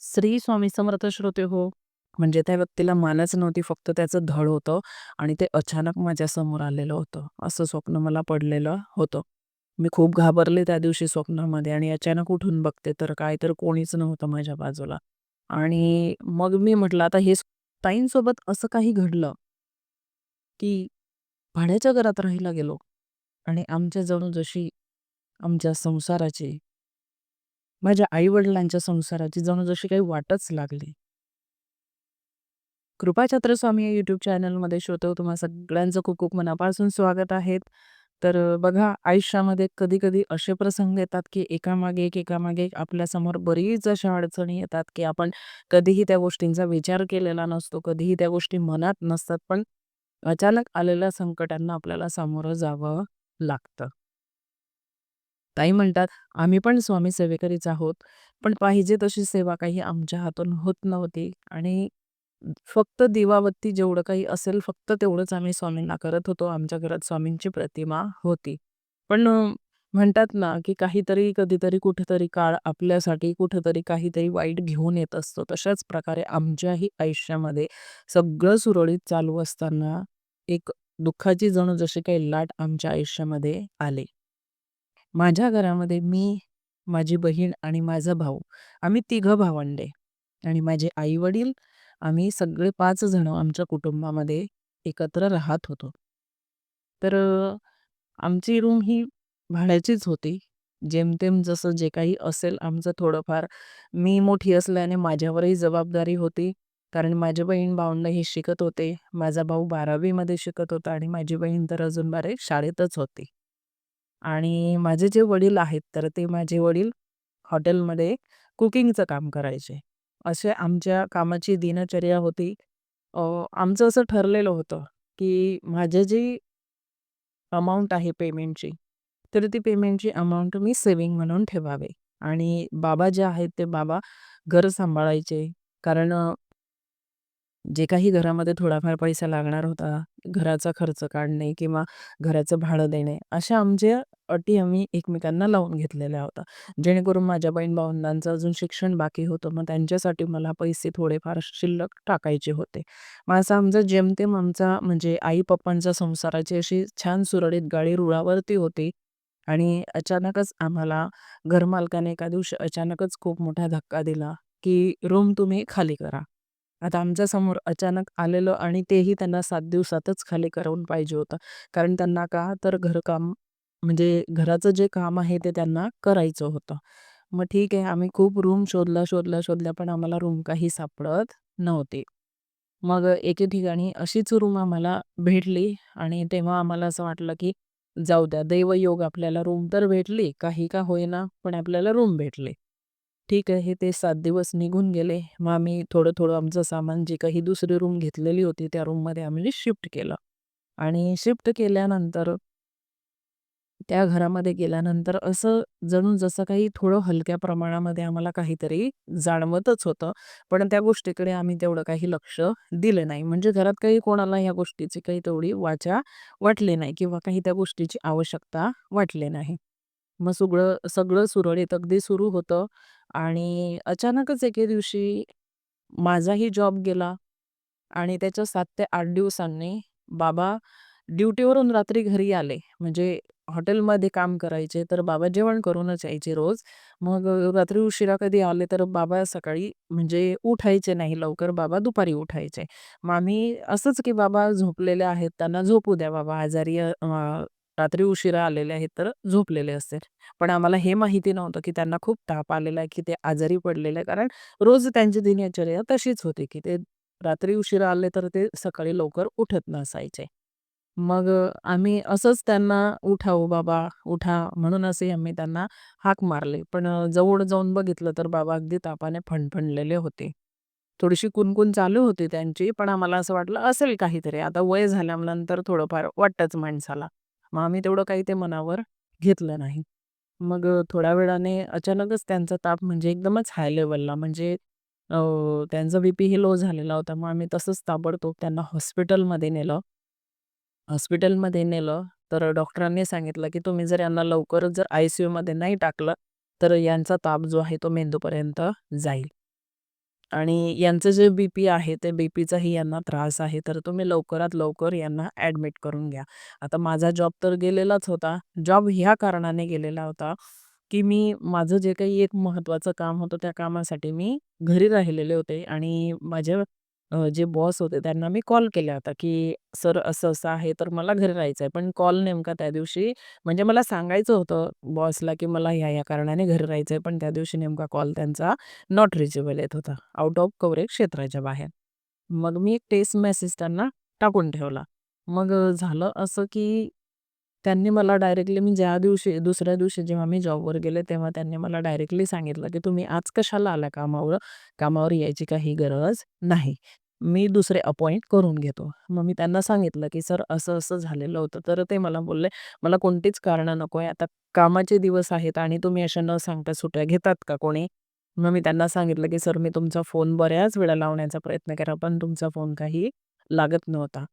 श्री स्वामी समर्थ श्रोते हो. म्हणजे त्या व्यक्तीला मानच नव्हती, फक्त त्याचं धड होतं आणि ते अचानक माझ्यासमोर आलेलं होतं. असं स्वप्न मला पडलेलं होतं. मी खूप घाबरले त्या दिवशी स्वप्नामध्ये आणि अचानक उठून बघते तर काय तर कोणीच नव्हतं माझ्या बाजूला. आणि मग मी म्हटलं आता हे ताईंसोबत असं काही घडलं, की भाड्याच्या घरात राहायला गेलो आणि आमच्या जणू जशी आमच्या संसाराची माझ्या आईवडिलांच्या संसाराची जणू जशी काही वाटच लागली. कृपाछत्र स्वामी या यूट्यूब चॅनलमध्ये शोधव तुम्हा सगळ्यांचं खूप खूप मनापासून स्वागत आहेत तर बघा आयुष्यामध्ये कधी-कधी असे प्रसंग येतात, की एकामागे एक, एकामागे एक आपल्यासमोर बरीच अशा अडचणी येतात, की आपण कधीही त्या गोष्टींचा विचार केलेला नसतो, कधीही त्या गोष्टी मनात नसतात, पण अचानक आलेल्या संकटांना आपल्याला सामोरं जावं लागतं. ताई म्हणतात, "आम्ही पण स्वामी सेवेकरीच आहोत, पण पाहिजे तशी सेवा काही आमच्या हातून होत नव्हती आणि फक्त दिवाबत्ती जेवढं काही असेल, फक्त तेवढंच आम्ही स्वामींना करत होतो. आमच्या घरात स्वामींची प्रतिमा होती. पण म्हणतात ना, की काहीतरी कधीतरी कुठेतरी काळ आपल्यासाठी कुठेतरी काहीतरी वाईट घेऊन येत असतो. तशाच प्रकारे आमच्याही आयुष्यामध्ये सगळं सुरळीत चालू असताना एक दुःखाची जणू जशी काही लाट आमच्या आयुष्यामध्ये आली. माझ्या घरामध्ये मी, माझी बहीण आणि माझा भाऊ आम्ही तिघं भावंडे आणि माझे आई-वडील आम्ही सगळे पाच जण आमच्या कुटुंबामध्ये एकत्र राहत होतो. तर आमची रूम ही भाड्याचीच होती. जेमतेम जसं जे काही असेल आमचं थोडंफार मी मोठी असल्याने माझ्यावरही जबाबदारी होती. कारण माझे बहीण-भावंड हे शिकत होते. माझा भाऊ बारावीमध्ये शिकत होता आणि माझी बहीण तर अजून बारे शाळेतच होती. आणि माझे जे वडील आहेत, तर ते माझे वडील हॉटेलमध्ये कुकिंगचं काम करायचे. असे आमच्या कामाची दिनचर्या होती. अ, आमचं असं ठरलेलं होतं, की माझी जी अमाउंट आहे पेमेंटची, तर ती पेमेंटची अमाउंट मी सेव्हिंग म्हणून ठेवावे आणि बाबा जे आहेत ते बाबा घर सांभाळायचे. कारण अ, जे काही घरामध्ये थोडाफार पैसा लागणार होता, घराचा खर्च काढणे किंवा घराचं भाडं देणे, अशा आमच्या अटी आम्ही एकमेकांना लावून घेतलेल्या होत्या. जेणेकरून माझ्या बहीण-भावंडांचं अजून शिक्षण बाकी होतं. मग त्यांच्यासाठी मला पैसे थोडेफार शिल्लक टाकायचे होते. मग असं आमचं जेमतेम आमचा म्हणजे आई-पप्पांच्या संसाराची अशी छान सुरळीत गाडी रुळावरती होती आणि अचानकच आम्हाला घरमालकाने एका दिवशी अचानकच खूप मोठा धक्का दिला, की रूम तुम्ही खाली करा. आता आमच्यासमोर अचानक आलेलं आणि तेही त्यांना सात दिवसातच खाली करवून पाहिजे होतं. कारण त्यांना का तर घरकाम म्हणजे घराचं जे काम आहे ते त्यांना करायचं होतं. मग ठीक आहे आम्ही खूप रूम शोधला शोधला शोधल्या पण आम्हाला रूम काही सापडत नव्हती. मग एके ठिकाणी अशीच रूम आम्हाला भेटली आणि तेव्हा आम्हाला असं वाटलं, की जाऊ द्या दैवयोग आपल्याला रूम तर भेटली, काही का होईना पण आपल्याला रूम भेटली. ठीक आहे ते सात दिवस निघून गेले. मग आम्ही थोडं-थोडं आमचं सामान जी काही दुसरी रूम घेतलेली होती त्या रूममध्ये आम्ही शिफ्ट केलं आणि शिफ्ट केल्यानंतर त्या घरामध्ये गेल्यानंतर असं जणू जसं काही थोडं हलक्या प्रमाणामध्ये आम्हाला काहीतरी जाणवतच होतं. पण त्या गोष्टीकडे आम्ही तेवढं काही लक्ष दिलं नाही. म्हणजे घरात काही कोणाला ह्या गोष्टीची काही तेवढी वाचा वाटली नाही किंवा काही त्या गोष्टीची आवश्यकता वाटली नाही. मग सगळं सगळं सुरळीत अगदी सुरू होतं आणि अचानकच एके दिवशी माझाही जॉब गेला आणि त्याच्या सात ते आठ दिवसांनी बाबा ड्युटीवरून रात्री घरी आले. म्हणजे हॉटेलमध्ये काम करायचे, तर बाबा जेवण करूनच यायचे रोज. मग रात्री उशिरा कधी आले, तर बाबा सकाळी म्हणजे उठायचे नाही लवकर, बाबा दुपारी उठायचे. मग आम्ही असंच की बाबा झोपलेले आहेत, त्यांना झोपू द्या बाबा आजारी रात्री उशिरा आलेले आहेत, तर झोपलेले असतील. पण आम्हाला हे माहिती नव्हतं की त्यांना खूप ताप आलेला आहे, की ते आजारी पडलेले आहे. कारण रोज त्यांची दिनचर्या तशीच होती, की ते रात्री उशिरा आले, तर ते सकाळी लवकर उठत नसायचे. मग आम्ही असंच त्यांना "उठा बाबा, उठा" म्हणून असे आम्ही त्यांना हाक मारले पण जवळ जाऊन बघितलं तर बाबा अगदी तापाने फणफणलेले होते. थोडीशी कुणकुण चालू होती त्यांची, पण आम्हाला असं वाटलं असेल काहीतरी. आता वय झाल्यानंतर थोडंफार वाटतंच माणसाला. मग आम्ही तेवढं काही ते मनावर घेतलं नाही. मग थोड्या वेळाने अचानकच त्यांचा ताप म्हणजे एकदमच हाय लेवलला म्हणजे त्यांचा बी पीही लो झालेला होता. मग आम्ही तसंच ताबडतोब त्यांना हॉस्पिटलमध्ये नेलं. हॉस्पिटलमध्ये नेलं, तर डॉक्टरांनी सांगितलं, की तुम्ही जर यांना लवकरच जर आय-सी-यूमध्ये नाही टाकलं, तर यांचा ताप जो आहे तो मेंदूपर्यंत जाईल. आणि यांचं जे बी पी आहे ते बी पीचाही यांना त्रास आहे. तर तुम्ही लवकरात लवकर यांना ॲडमिट करून घ्या. आता माझा जॉब तर गेलेलाच होता. जॉब ह्या कारणाने गेलेला होता, की मी माझं जे काही एक महत्त्वाचं काम होतं त्या कामासाठी मी घरी राहिलेले होते आणि माझ्या अ, जे बॉस होते त्यांना मी कॉल केला होता, की "सर असं-असं आहे तर मला घरी राहायचं आहे." पण कॉल नेमका त्या दिवशी म्हणजे मला सांगायचं होतं बॉसला, की मला ह्या-ह्या कारणाने घरी राहायचं आहे. पण त्या दिवशी नेमका कॉल त्यांचा नॉट रिचेबल येत होता. आउट ऑफ कव्हरेज क्षेत्राच्या बाहेर. मग मी एक टेक्स्ट मेसेज त्यांना टाकून ठेवला. मग अ, झालं असं, की त्यांनी मला डायरेक्टली मी ज्या दिवशी दुसऱ्या दिवशी जेव्हा मी जॉबवर गेले, तेव्हा त्यांनी मला डायरेक्टली सांगितलं, की "तुम्ही आज कशाला आला कामावर? कामावर यायची काही गरज नाही. मी दुसरे अपॉइंट करून घेतो." मग मी त्यांना सांगितलं, की "सर असं-असं झालेलं होतं." तर ते मला बोलले, "मला कोणतीच कारणं नको आहे. आता कामाचे दिवस आहेत आणि तुम्ही अशा न सांगता सुट्या घेतात का कोणी?" मग मी त्यांना सांगितलं, की "सर मी तुमचा फोन बऱ्याच वेळा लावण्याचा प्रयत्न केला, पण तुमचा फोन काही लागत नव्हता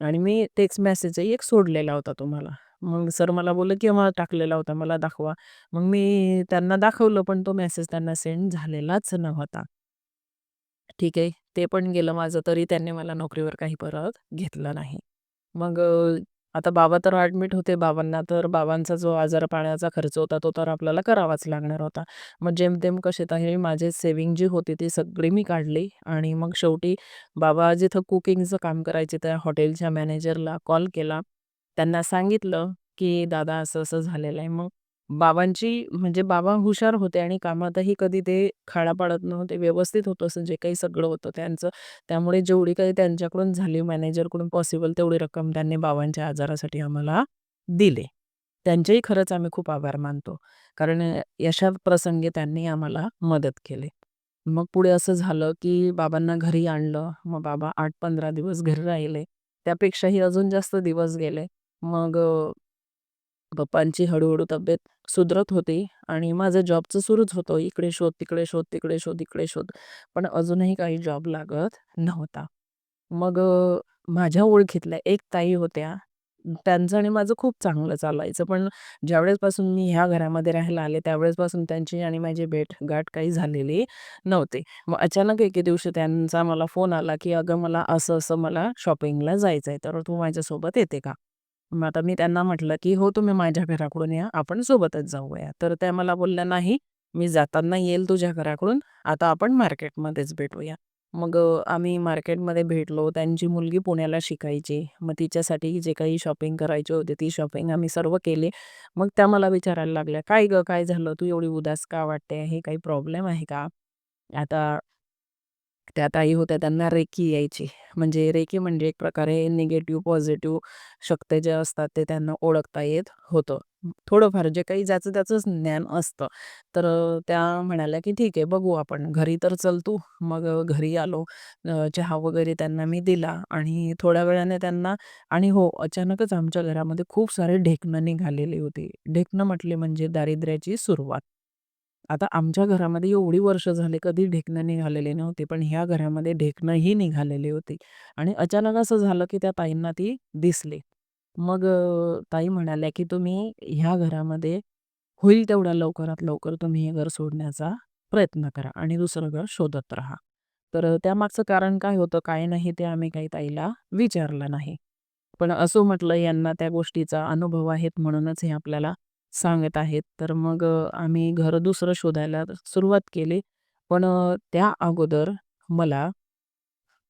आणि मी टेक्स्ट मेसेजही एक सोडलेला होता तुम्हाला." मग सर मला बोलले, "केव्हा टाकलेला होता? मला दाखवा." मग मी त्यांना दाखवलं, पण तो मेसेज त्यांना सेंड झालेलाच नव्हता. ठीक आहे. ते पण गेलं माझं, तरी त्यांनी मला नोकरीवर काही परत घेतलं नाही. मग अ, आता बाबा तर ॲडमिट होते. बाबांना तर बाबांचा जो आजारपाण्याचा खर्च होता, तो तर आपल्याला करावाच लागणार होता. मग जेमतेम कसे तरी माझे सेव्हिंग जी होती ती सगळी मी काढली आणि मग शेवटी बाबा जिथं कुकिंगचं काम करायचे त्या हॉटेलच्या मॅनेजरला कॉल केला. त्यांना सांगितलं, की दादा असं-असं झालेलं आहे. मग बाबांची म्हणजे बाबा हुशार होते आणि कामातही कधी ते खाडा पाडत नव्हते. व्यवस्थित होतं असं जे काही सगळं होतं त्यांचं. त्यामुळे जेवढी काही त्यांच्याकडून झाली मॅनेजरकडून पॉसिबल तेवढी रक्कम त्यांनी बाबांच्या आजारासाठी आम्हाला दिले. त्यांचेही खरंच आम्ही खूप आभार मानतो. कारण अशा प्रसंगी त्यांनी आम्हाला मदत केली. मग पुढे असं झालं, की बाबांना घरी आणलं. मग बाबा 8-15 दिवस घरी राहिले. त्यापेक्षाही अजून जास्त दिवस गेले. मग पप्पांची हळूहळू तब्येत सुधरत होती आणि माझं जॉबचं सुरूच होतं. इकडे शोध, तिकडे शोध, तिकडे शोध, इकडे शोध. पण अजूनही काही जॉब लागत नव्हता. मग माझ्या ओळखीतल्या एक ताई होत्या. त्यांचं आणि माझं खूप चांगलं चालायचं. पण ज्यावेळेसपासून मी ह्या घरामध्ये राहायला आले, त्यावेळेसपासून त्यांची आणि माझी भेटघाट काही झालेली नव्हती. मग अचानक एके दिवशी त्यांचा मला फोन आला, की "अगं मला असं-असं मला शॉपिंगला जायचं आहे तर तू माझ्यासोबत येते का?" मग आता मी त्यांना म्हटलं, की "हो, तुम्ही माझ्या घराकडून या, आपण सोबतच जाऊया." तर त्या मला बोलल्या, "नाही, मी जाताना येईल तुझ्या घराकडून, आता आपण मार्केटमध्येच भेटूया." मग अ, आम्ही मार्केटमध्ये भेटलो. त्यांची मुलगी पुण्याला शिकायची. मग तिच्यासाठी जे काही शॉपिंग करायची होती, ती शॉपिंग आम्ही सर्व केली. मग त्या मला विचारायला लागल्या, "काय गं, काय झालं? तू एवढी उदास का वाटते हे काही प्रॉब्लेम आहे का?" आता त्या ताई होत्या त्यांना रेकी यायची. म्हणजे रेकी म्हणजे एक प्रकारे निगेटिव्ह, पॉझिटिव्ह शक्ती जे असतात ते त्यांना ओळखता येत होतं. थोडंफार जे काही ज्याचं त्याचंच ज्ञान असतं. तर त्या म्हणाल्या, की "ठीक आहे बघू आपण. घरी तर चल तू." मग घरी आलो. चहा वगैरे त्यांना मी दिला आणि थोड्या वेळाने त्यांना आणि हो, अचानकच आमच्या घरामध्ये खूप सारे ढेकणं निघालेली होती. ढेकणं म्हटले म्हणजे दारिद्र्याची सुरुवात. आता आमच्या घरामध्ये एवढी वर्ष झाली कधी ढेकणं निघालेले नव्हती. पण ह्या घरामध्ये ढेकणंही निघालेली होती आणि अचानक असं झालं, की त्या ताईंना ती दिसली. मग अ, ताई म्हणाल्या, की "तुम्ही ह्या घरामध्ये होईल तेवढ्या लवकरात लवकर तुम्ही हे घर सोडण्याचा प्रयत्न करा आणि दुसरं घर शोधत राहा." तर अ, त्यामागचं कारण काय होतं, काय नाही ते आम्ही काही ताईला विचारलं नाही. पण असं म्हटलं यांना त्या गोष्टीचा अनुभव आहेत म्हणूनच हे आपल्याला सांगत आहेत. तर मग आम्ही घर दुसरं शोधायला सुरुवात केली. पण त्या अगोदर मला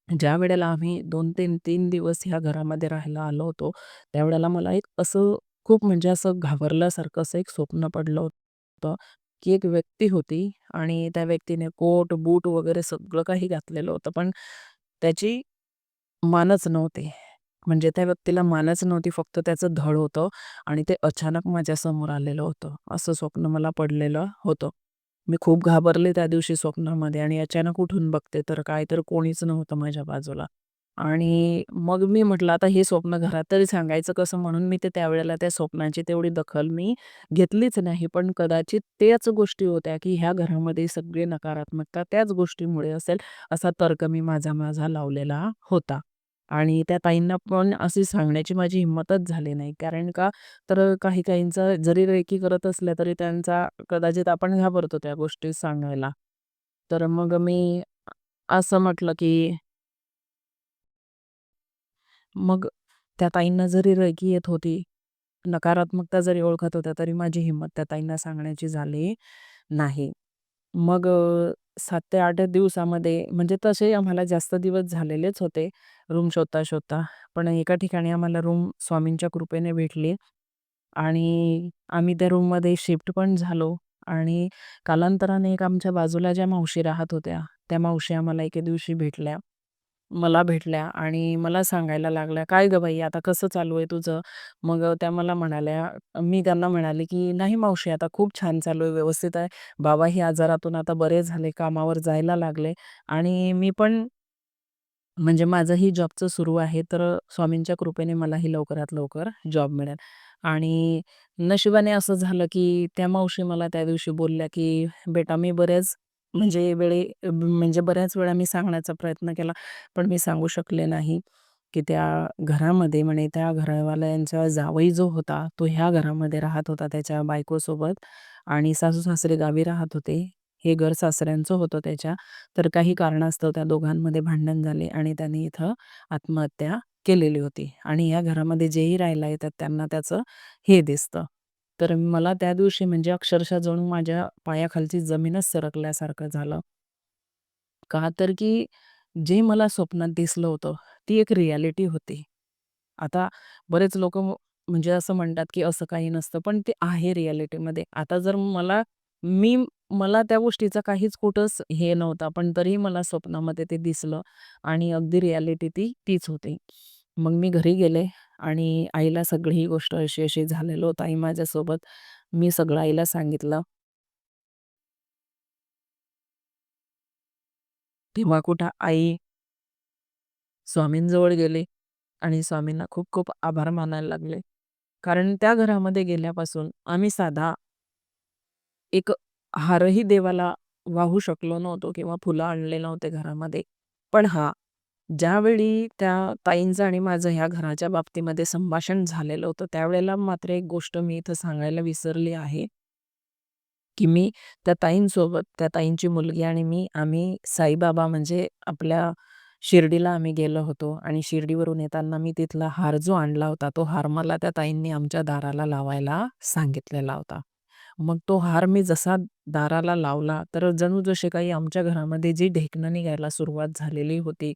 ज्या वेळेला आम्ही 2-3 3 दिवस ह्या घरामध्ये राहायला आलो होतो, त्यावेळेला मला एक असं खूप म्हणजे असं घाबरल्यासारखं असं एक स्वप्न पडलं होतं, की एक व्यक्ती होती आणि त्या व्यक्तीने कोट, बूट वगैरे सगळं काही घातलेलं होतं. पण त्याची मानच नव्हते. म्हणजे त्या व्यक्तीला मानच नव्हती, फक्त त्याचं धड होतं आणि ते अचानक माझ्यासमोर आलेलं होतं. असं स्वप्न मला पडलेलं होतं. मी खूप घाबरले त्या दिवशी स्वप्नामध्ये आणि अचानक उठून बघते तर काय तर कोणीच नव्हतं माझ्या बाजूला. आणि मग मी म्हटलं आता हे स्वप्न घरात तरी सांगायचं कसं म्हणून मी ते त्यावेळेला त्या स्वप्नाची तेवढी दखल मी घेतलीच नाही. पण कदाचित त्याच गोष्टी होत्या, की ह्या घरामध्ये सगळी नकारात्मकता त्याच गोष्टीमुळे असेल, असा तर्क मी माझा माझा लावलेला होता. आणि त्या ताईंना पण अशी सांगण्याची माझी हिंमतच झाली नाही. कारण का तर काही काहींचा जरी रेकी करत असल्या तरी त्यांचा कदाचित आपण घाबरतो त्या गोष्टी सांगायला. तर मग मी असं म्हटलं की मग त्या ताईंना जरी रेकी येत होती, नकारात्मकता जरी ओळखत होत्या, तरी माझी हिंमत त्या ताईंना सांगण्याची झाली नाही. मग 7 ते 8 दिवसामध्ये म्हणजे तसे आम्हाला जास्त दिवस झालेलेच होते रूम शोधता-शोधता. पण एका ठिकाणी आम्हाला रूम स्वामींच्या कृपेने भेटली आणि आम्ही त्या रूममध्ये शिफ्ट पण झालो आणि कालांतराने एक आमच्या बाजूला ज्या मावशी राहत होत्या, त्या मावशी आम्हाला एके दिवशी भेटल्या. मला भेटल्या आणि मला सांगायला लागल्या, "काय गं बाई, आता कसं चालू आहे तुझं?" मग त्या मला म्हणाल्या मी त्यांना म्हणाले, की "नाही मावशी, आता खूप छान चालू आहे, व्यवस्थित आहे. बाबाही आजारातून आता बरे झाले, कामावर जायला लागले आणि मी पण" म्हणजे माझंही जॉबचं सुरू आहे, तर स्वामींच्या कृपेने मलाही लवकरात लवकर जॉब मिळेल. आणि नशिबाने असं झालं, की त्या मावशी मला त्या दिवशी बोलल्या, की "बेटा, मी बरेच म्हणजे वेळे म्हणजे बऱ्याच वेळा मी सांगण्याचा प्रयत्न केला, पण मी सांगू शकले नाही, की त्या घरामध्ये म्हणे त्या घरवाल्यांचा जावई जो होता, तो ह्या घरामध्ये राहत होता त्याच्या बायकोसोबत आणि सासू-सासरे गावी राहत होते. हे घर सासऱ्यांचं होतं त्याच्या. तर काही कारणास्तव त्या दोघांमध्ये भांडण झाले आणि त्यांनी इथं आत्महत्या केलेली होती आणि या घरामध्ये जेही राहायला येतात त्यांना त्याचं हे दिसतं." तर मला त्या दिवशी म्हणजे अक्षरशः जणू माझ्या पायाखालची जमीनच सरकल्यासारखं झालं. का तर की जे मला स्वप्नात दिसलं होतं, ती एक रिॲलिटी होती. आता बरेच लोकं म्हणजे असं म्हणतात, की असं काही नसतं, पण ते आहे रिॲलिटीमध्ये. आता जर मला मी मला त्या गोष्टीचा काहीच कुठंच हे नव्हता, पण तरीही मला स्वप्नामध्ये ते दिसलं आणि अगदी रिॲलिटी ती तीच होती. मग मी घरी गेले आणि आईला सगळी ही गोष्ट अशी-अशी झालेलं होतं आई माझ्यासोबत. मी सगळं आईला सांगितलं. तेव्हा कुठं आई स्वामींजवळ गेले आणि स्वामींना खूप-खूप आभार मानायला लागले. कारण त्या घरामध्ये गेल्यापासून आम्ही साधा एक हारही देवाला वाहू शकलो नव्हतो किंवा फुलं आणले नव्हते घरामध्ये. पण हां, ज्यावेळी त्या ताईंचं आणि माझं ह्या घराच्या बाबतीमध्ये संभाषण झालेलं होतं, त्यावेळेला मात्र एक गोष्ट मी इथं सांगायला विसरली आहे. की मी त्या ताईंसोबत, त्या ताईंची मुलगी आणि मी, आम्ही साईबाबा म्हणजे आपल्या शिर्डीला आम्ही गेलो होतो आणि शिर्डीवरून येताना मी तिथला हार जो आणला होता, तो हार मला त्या ताईंनी आमच्या दाराला लावायला सांगितलेला होता. मग तो हार मी जसा दाराला लावला, तर जणू जसे काही आमच्या घरामध्ये जी ढेकणं निघायला सुरुवात झालेली होती,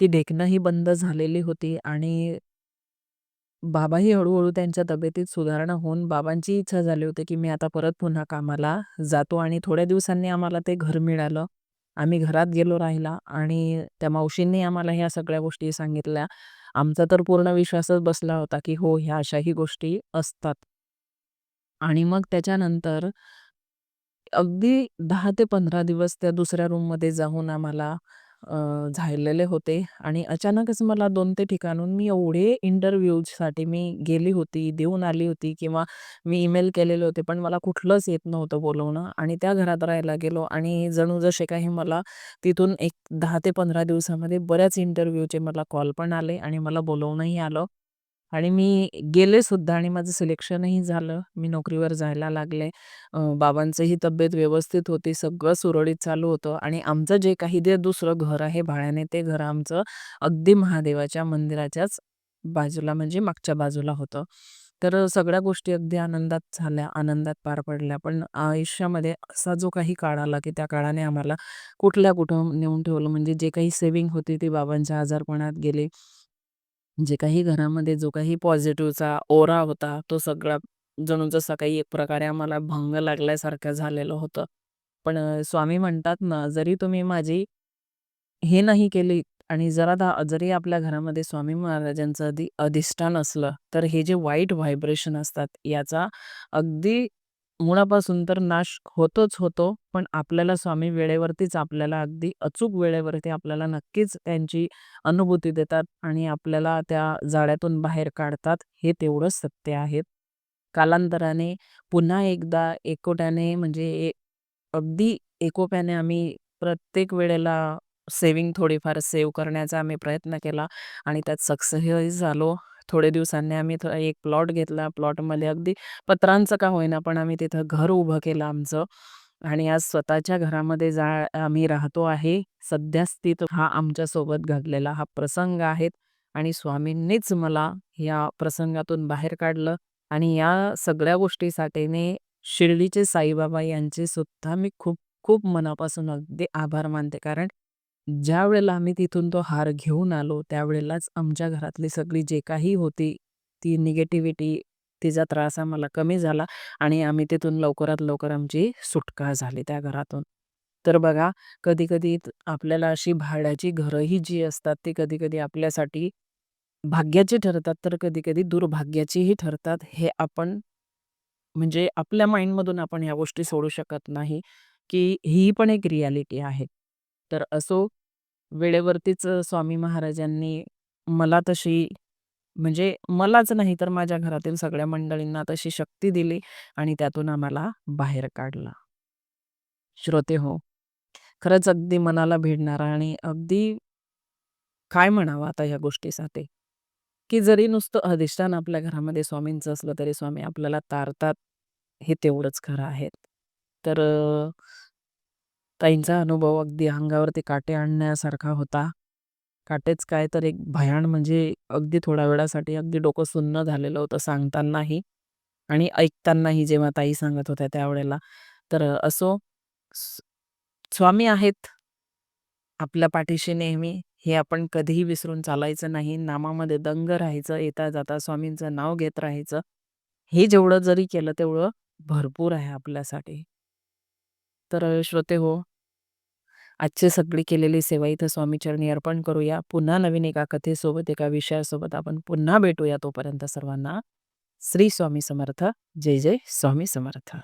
ती ढेकणंही बंद झालेली होती आणि बाबाही हळूहळू त्यांच्या तब्येतीत सुधारणा होऊन बाबांची इच्छा झाली होती, की मी आता परत पुन्हा कामाला जातो आणि थोड्या दिवसांनी आम्हाला ते घर मिळालं. आम्ही घरात गेलो राहिला आणि त्या मावशींनी आम्हाला ह्या सगळ्या गोष्टी सांगितल्या. आमचा तर पूर्ण विश्वासच बसला होता, की हो, ह्या अशाही गोष्टी असतात. आणि मग त्याच्यानंतर अगदी दहा ते 15 दिवस त्या दुसऱ्या रूममध्ये जाऊन आम्हाला झालेले होते आणि अचानकच मला दोन ते ठिकाणून मी एवढे इंटरव्ह्यूजसाठी मी गेली होती, देऊन आली होती किंवा मी ईमेल केलेले होते, पण मला कुठलंच येत नव्हतं बोलवणं आणि त्या घरात राहायला गेलो आणि जणू जसे काही मला तिथून एक दहा ते 15 दिवसामध्ये बऱ्याच इंटरव्ह्यूचे मला कॉल पण आले आणि मला बोलवणंही आलं. आणि मी गेले सुद्धा आणि माझं सिलेक्शनही झालं. मी नोकरीवर जायला लागले. अ, बाबांचीही तब्येत व्यवस्थित होती. सगळं सुरळीत चालू होतं आणि आमचं जे काही ते दुसरं घर आहे भाड्याने, ते घर आमचं अगदी महादेवाच्या मंदिराच्याच बाजूला म्हणजे मागच्या बाजूला होतं. तर अ, सगळ्या गोष्टी अगदी आनंदात झाल्या, आनंदात पार पडल्या. पण आयुष्यामध्ये असा जो काही काळ आला, की त्या काळाने आम्हाला कुठल्या कुठं नेऊन ठेवलं. म्हणजे जे काही सेव्हिंग होती ती बाबांच्या आजारपणात गेली. जे काही घरामध्ये जो काही पॉझिटिव्हचा ओरा होता, तो सगळा जणू जसा काही एक प्रकारे आम्हाला भंग लागल्यासारखं झालेलं होतं. पण अ, स्वामी म्हणतात ना, जरी तुम्ही माझी हे नाही केली आणि जरा दा जरी आपल्या घरामध्ये स्वामी महाराजांचं अधि अधिष्ठान असलं, तर हे जे वाईट व्हायब्रेशन असतात, याचा अगदी मुळापासून तर नाश होतोच होतो. पण आपल्याला स्वामी वेळेवरतीच आपल्याला अगदी अचूक वेळेवरती आपल्याला नक्कीच त्यांची अनुभूती देतात आणि आपल्याला त्या जाळ्यातून बाहेर काढतात, हे तेवढंच सत्य आहे. कालांतराने पुन्हा एकदा एकोट्याने म्हणजे अगदी एकोप्याने आम्ही प्रत्येक वेळेला सेविंग थोडीफार सेव्ह करण्याचा आम्ही प्रयत्न केला आणि त्यात सक्सेसही झालो. थोडे दिवसांनी आम्ही एक प्लॉट घेतला. प्लॉटमध्ये अगदी पत्रांचं का होईना, पण आम्ही तिथं घर उभं केलं आमचं आणि आज स्वतःच्या घरामध्ये जा आम्ही राहतो आहे. सद्यस्थित हा आमच्यासोबत घडलेला हा प्रसंग आहेत आणि स्वामींनीच मला या प्रसंगातून बाहेर काढलं आणि या सगळ्या गोष्टीसाठीने शिर्डीचे साईबाबा यांचे सुद्धा मी खूप खूप मनापासून अगदी आभार मानते. कारण ज्या वेळेला आम्ही तिथून तो हार घेऊन आलो, त्यावेळेलाच आमच्या घरातली सगळी जे काही होती, ती निगेटिव्हिटी, तिचा त्रास आम्हाला कमी झाला आणि आम्ही तिथून लवकरात लवकर आमची सुटका झाली त्या घरातून. तर बघा, कधी-कधी आपल्याला अशी भाड्याची घरंही जी असतात, ती कधी-कधी आपल्यासाठी भाग्याची ठरतात, तर कधी-कधी दुर्भाग्याचीही ठरतात. हे आपण म्हणजे आपल्या माइंडमधून आपण ह्या गोष्टी सोडू शकत नाही, की ही पण एक रियालिटी आहे. तर असो, वेळेवरतीच स्वामी महाराजांनी मला तशी म्हणजे मलाच नाही तर माझ्या घरातील सगळ्या मंडळींना तशी शक्ती दिली आणि त्यातून आम्हाला बाहेर काढलं. श्रोतेहो, खरंच अगदी मनाला भिडणारा आणि अगदी काय म्हणावं आता ह्या गोष्टीसाठी, की जरी नुसतं अधिष्ठान आपल्या घरामध्ये स्वामींचं असलं, तरी स्वामी आपल्याला तारतात, हे तेवढंच खरं आहे. तर ताईंचा अनुभव अगदी अंगावरती काटे आणण्यासारखा होता. काटेच काय तर एक भयान म्हणजे अगदी थोड्या वेळासाठी अगदी डोकं सुन्न झालेलं होतं सांगतानाही आणि ऐकतानाही जेव्हा ताई सांगत होत्या त्यावेळेला. तर असो, स्वामी आहेत आपल्या पाठीशी नेहमी, हे आपण कधीही विसरून चालायचं नाही. नामामध्ये दंग राहायचं, येता-जाता स्वामींचं नाव घेत राहायचं. हे जेवढं जरी केलं तेवढं भरपूर आहे आपल्यासाठी. तर श्रोते हो आजची सगळी केलेली सेवा इथं स्वामीचरणी अर्पण करूया. पुन्हा नवीन एका कथेसोबत, एका विषयासोबत आपण पुन्हा भेटूया. तोपर्यंत सर्वांना श्री स्वामी समर्थ. जय जय स्वामी समर्थ.